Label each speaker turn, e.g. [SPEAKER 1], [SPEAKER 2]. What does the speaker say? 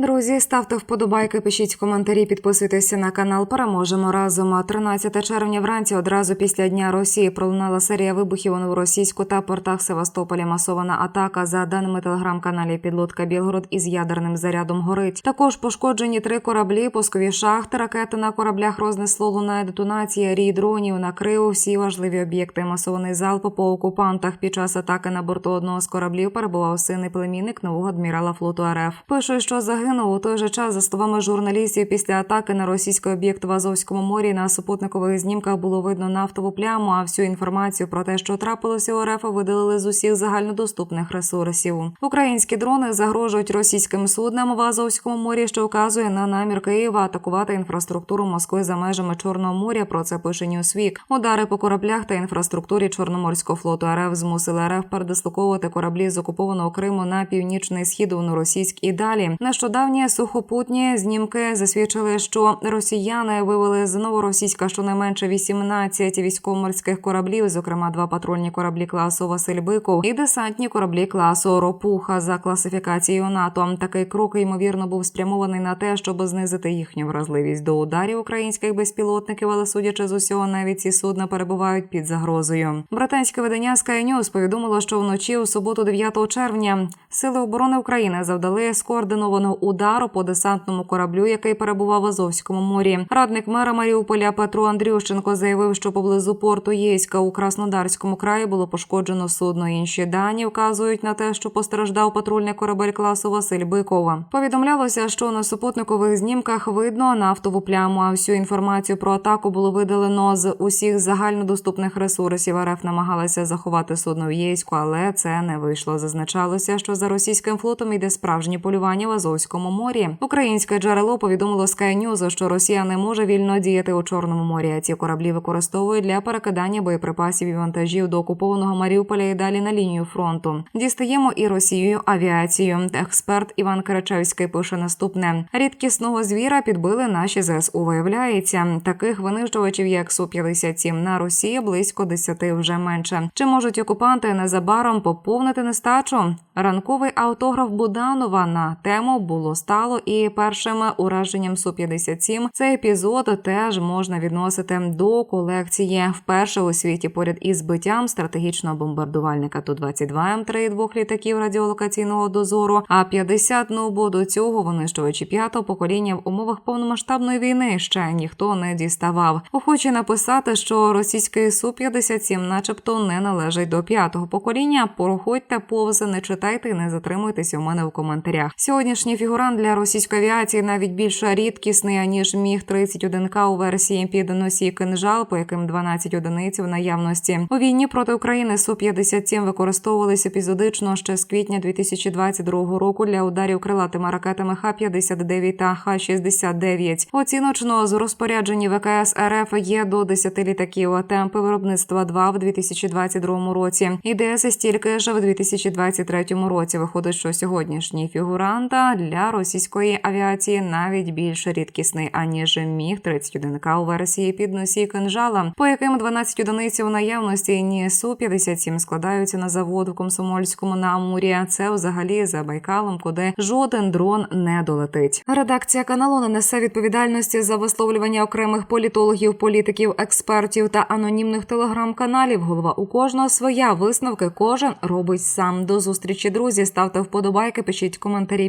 [SPEAKER 1] Друзі, ставте вподобайки, пишіть коментарі, підписуйтеся на канал. Переможемо разом. 13 червня вранці одразу після дня Росії пролунала серія вибухів у новоросійську та портах Севастополя. Масована атака за даними телеграм-каналі Підлодка Білгород із ядерним зарядом горить. Також пошкоджені три кораблі, пускові шахти, ракети на кораблях рознесло лунає детонація. Рій дронів накрив всі важливі об'єкти. Масований залп по окупантах. Під час атаки на борту одного з кораблів перебував син і племінник нового адмірала флоту РФ. Пише, що загинув у той же час, за словами журналістів, після атаки на російський об'єкт в Азовському морі на супутникових знімках було видно нафтову пляму. А всю інформацію про те, що трапилося у РФ, видалили з усіх загальнодоступних ресурсів. Українські дрони загрожують російським суднам в Азовському морі, що вказує на намір Києва атакувати інфраструктуру Москви за межами Чорного моря. Про це пише Ньюсвік. Удари по кораблях та інфраструктурі Чорноморського флоту РФ змусили РФ передислоковувати кораблі з окупованого Криму на північний схід у і далі. Нещодавні сухопутні знімки засвідчили, що росіяни вивели з новоросійська щонайменше 18 військово-морських кораблів, зокрема два патрульні кораблі класу Василь Биков і десантні кораблі класу Ропуха за класифікацією НАТО. Такий крок ймовірно був спрямований на те, щоб знизити їхню вразливість до ударів українських безпілотників, але судячи з усього, навіть ці судна перебувають під загрозою. Британське видання Sky News повідомило, що вночі у суботу, 9 червня, сили оборони України завдали скоординованого удару по десантному кораблю, який перебував в Азовському морі. Радник мера Маріуполя Петро Андрющенко заявив, що поблизу порту Єська у Краснодарському краї було пошкоджено судно. Інші дані вказують на те, що постраждав патрульний корабель класу Василь Бикова. Повідомлялося, що на супутникових знімках видно нафтову пляму. А всю інформацію про атаку було видалено з усіх загальнодоступних ресурсів. РФ намагалася заховати судно в Єську, але це не вийшло. Зазначалося, що за російським флотом йде справжнє полювання в Азовському морі. Українське джерело повідомило Sky News, що Росія не може вільно діяти у Чорному морі. Ці кораблі використовують для перекидання боєприпасів і вантажів до окупованого Маріуполя і далі на лінію фронту. Дістаємо і Росією авіацію. Експерт Іван Карачевський пише наступне: рідкісного звіра підбили наші ЗСУ. Виявляється, таких винищувачів, як су 57 на Росії близько 10 вже менше. Чи можуть окупанти незабаром поповнити нестачу? Ранковий автограф Буданова на тему було стало і першим ураженням су 57 Цей епізод теж можна відносити до колекції вперше у світі поряд із збиттям стратегічного бомбардувальника ту 22 м 3 двох літаків радіолокаційного дозору. А 50 нубо до цього винищувачі п'ятого покоління в умовах повномасштабної війни ще ніхто не діставав. Охоче написати, що російський су 57 начебто, не належить до п'ятого покоління. Проходьте повз, не читайте і не затримуйтеся у мене в коментарях. Сьогоднішні Сьогоднішній фігурант для російської авіації навіть більш рідкісний аніж міг 31 к у версії під носій кинжал, по яким 12 одиниць в наявності у війні проти України су 57 використовувалися епізодично ще з квітня 2022 року для ударів крилатими ракетами Х-59 та Х-69. Оціночно з розпоряджені ВКС РФ є до 10 літаків. Темпи виробництва 2 в 2022 році. ІДС стільки ж в 2023 році. Виходить, що сьогоднішній фігуранта для російської авіації навіть більш рідкісний аніж міг 31 к версії під носій кинжала, по яким 12 одиниць у наявності ні су 57 складаються на завод в Комсомольському на Амурі. Це взагалі за Байкалом, куди жоден дрон не долетить. Редакція каналу не несе відповідальності за висловлювання окремих політологів, політиків, експертів та анонімних телеграм-каналів. Голова у кожного своя висновки. Кожен робить сам. До зустрічі, друзі. Ставте вподобайки, пишіть коментарі,